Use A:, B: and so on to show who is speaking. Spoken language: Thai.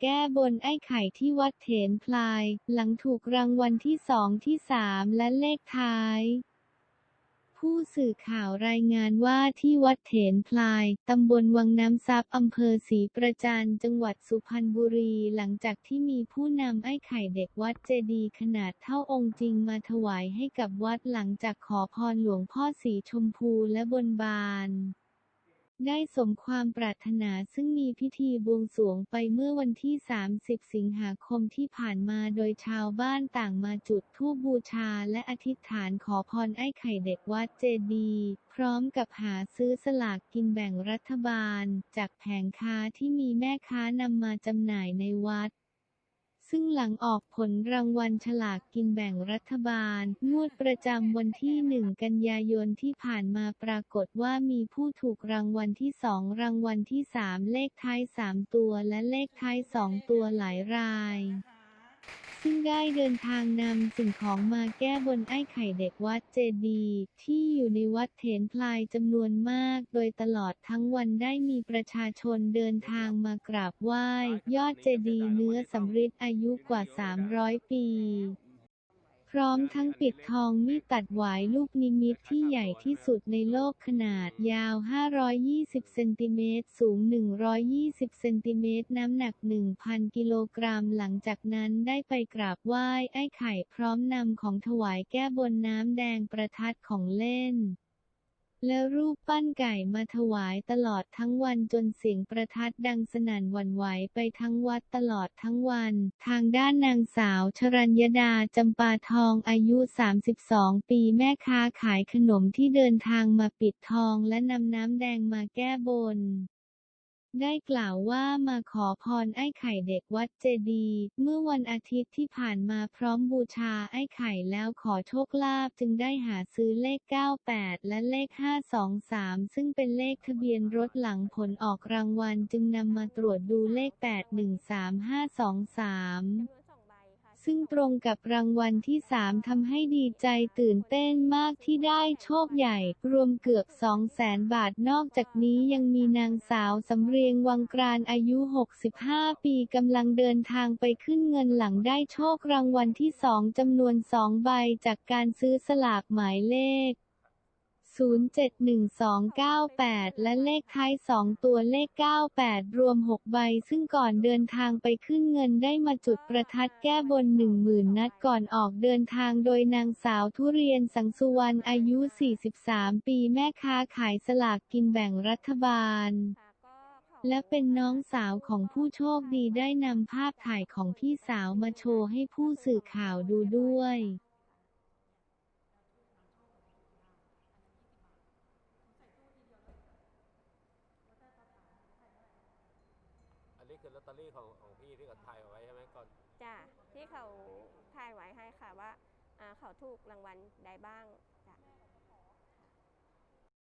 A: แก้บนไอ้ไข่ที่วัดเถนพลาย หลังถูกรางวัลที่สองที่สามและเลขท้ายผู้สื่อข่าวรายงานว่าที่วัดเถนพลาย ตำบลวังน้ำซับอำเภอศรีประจันจังหวัดสุพรรณบุรี หลังจากที่มีผู้นำไอ้ไข่เด็กวัดเจดีขนาดเท่าองค์จริงมาถวายให้กับวัดหลังจากขอพรหลวงพ่อสีชมพูและบนบาน ได้สมความปรารถนาซึ่งมีพิธีบวงสรวงไปเมื่อวันที่ 30 สิงหาคมที่ผ่านมาโดยชาวบ้านต่างมาจุดธูปบูชาและอธิษฐานขอพรไอ้ไข่เด็กวัดเจดี พร้อมกับหาซื้อสลากกินแบ่งรัฐบาล จากแผงค้าที่มีแม่ค้านำมาจำหน่ายในวัด ซึ่งหลังออกผลรางวัลฉลากกินแบ่งรัฐบาล งวดประจำวันที่ 1 กันยายนที่ผ่านมาปรากฏว่ามีผู้ถูกรางวัลที่ 2 รางวัลที่ 3 เลขท้าย 3 ตัวและเลขท้าย 2 ตัวหลายราย ซึ่งได้เดินทางนำสิ่งของมาแก้บนไอ้ไข่เด็กวัดเจดีย์ที่อยู่ในวัดเถนพลายจำนวนมาก โดยตลอดทั้งวันได้มีประชาชนเดินทางมากราบไหว้ ยอดเจดีย์เนื้อสำริดอายุกว่า 300 ปี ร้อมทั้งปิดทองมีดตัดหวายลูกนิมิตที่ใหญ่ที่สุดในโลกขนาดยาว 520 เซนติเมตร สูง 120 เซนติเมตร น้ำหนัก 1,000 กิโลกรัม หลังจากนั้นได้ไปกราบไหว้ไอ้ไข่พร้อมนำของถวายแก้บนน้ำแดงประทัดของเล่น และรูปปั้นไก่มาถวายตลอดทั้งวันจนเสียงประทัดดังสนั่นหวั่นไหวไปทั้งวัดตลอดทั้งวัน ทางด้านนางสาวชรัญญดาจำปาทองอายุ 32 ปีแม่ค้าขายขนมที่เดินทางมาปิดทองและนำน้ำแดงมาแก้บน ได้กล่าวว่ามาขอพรไอ้ไข่เด็กวัดเจดี เมื่อวันอาทิตย์ที่ผ่านมาพร้อมบูชาไอ้ไข่แล้วขอโชคลาภจึงได้หาซื้อเลข 98 และเลข 523 ซึ่งเป็นเลขทะเบียนรถหลังผลออกรางวัลจึงนำมาตรวจดูเลข 813523 ซึ่งตรงกับรางวัลที่ 3 ทำให้ดีใจตื่นเต้นมากที่ได้โชคใหญ่ รวมเกือบ 200,000 บาทนอกจากนี้ยังมีนางสาวสำเรียงวังกรานอายุ 65 ปีกำลังเดินทางไปขึ้นเงินหลังได้โชครางวัลที่ 2จำนวน 2 ใบจากการซื้อสลากหมายเลข 071298และเลขท้าย 2 ตัวเลข 98 รวม 6 ใบ ซึ่งก่อนเดินทางไปขึ้นเงินได้มาจุดประทัดแก้บน 10,000 นัดก่อนออกเดินทางโดยนางสาวทุเรียนสังสุวรรณอายุ 43 ปีแม่ค้าขายสลากกินแบ่งรัฐบาลและเป็นน้องสาวของผู้โชคดีได้นำภาพถ่ายของพี่สาวมาโชว์ให้ผู้สื่อข่าวดูด้วย
B: นี่คือลอตเตอรี่ของของพี่ที่เขาถ่ายเอาไว้ใช่ไหมก่อน
C: จ้ะที่เขาถ่ายไว้ให้ค่ะว่าอ่าเขาถูกรางวัลใดบ้างจ้ะ